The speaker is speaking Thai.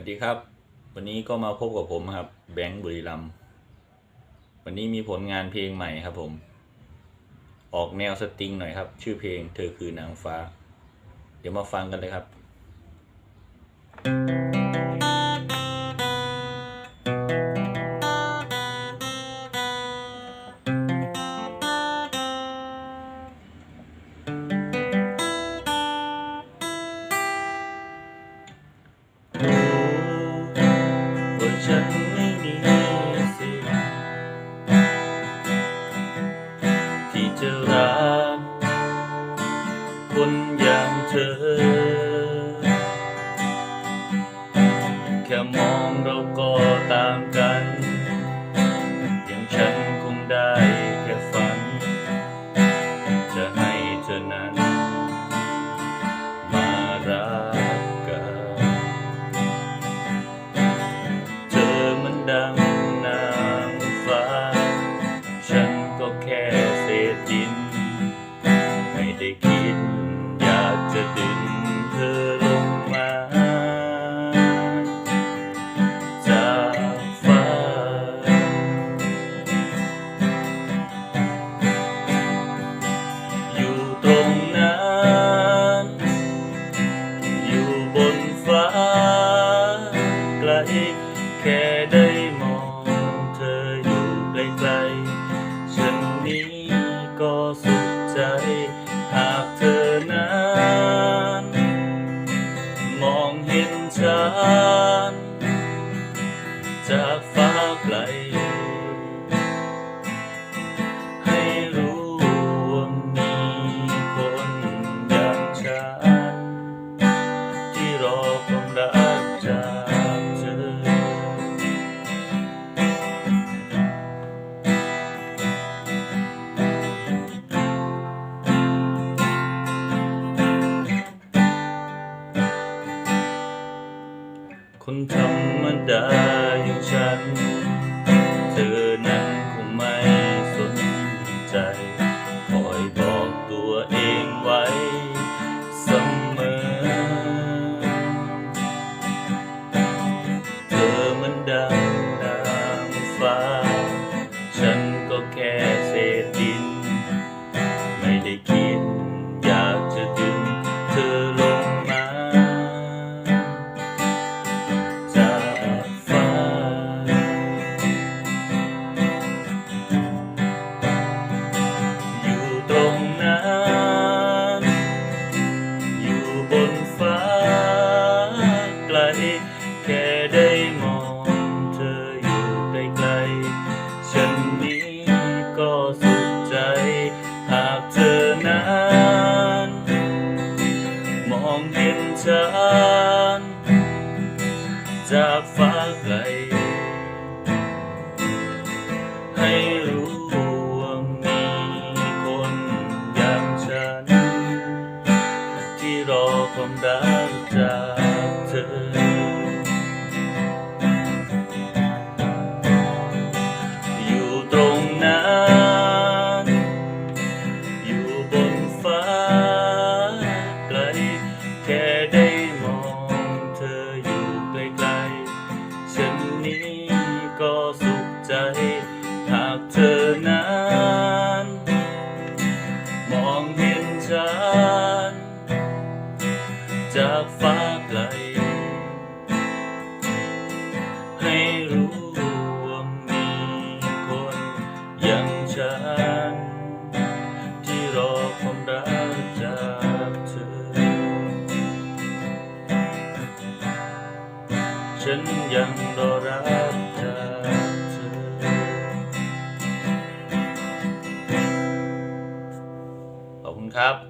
วัสดีครับ วันนี้ก็มาพบกับผมครับ แบงค์บุรีรัมวันนี้มีผลงานเพลงใหม่ครับผม ออกแนวสตริงหน่อยครับ ชื่อเพลงเธอคือนางฟ้า เดี๋ยวมาฟังกันเลยครับ ฉันไม่มีสิทธิ์ที่จะรักคนอย่างเธอ แค่มองเราก็ตามกัน อย่างฉันคงได้แค่ฝัน จะให้เธอนั้น มารัก ไกแค่ได้มองเธออยู่ไกลๆฉันนี้ก็สุขใจ หากเธอนั้นมองเห็นฉัน จากฟ้าไกล ให้รู้ว่ามีคนอย่างฉัน คนธรรมดาอย่างฉัน มองเห็นฉันจากฟ้าไกล ให้รู้ว่ามีคนอย่างฉัน ที่รอความรักจากเธอ มองเห็นฉันจากฟ้าไกล ให้รู้ว่ามีคนอย่างฉัน ที่รอความรักจากเธอ ฉันยังรอ ครับ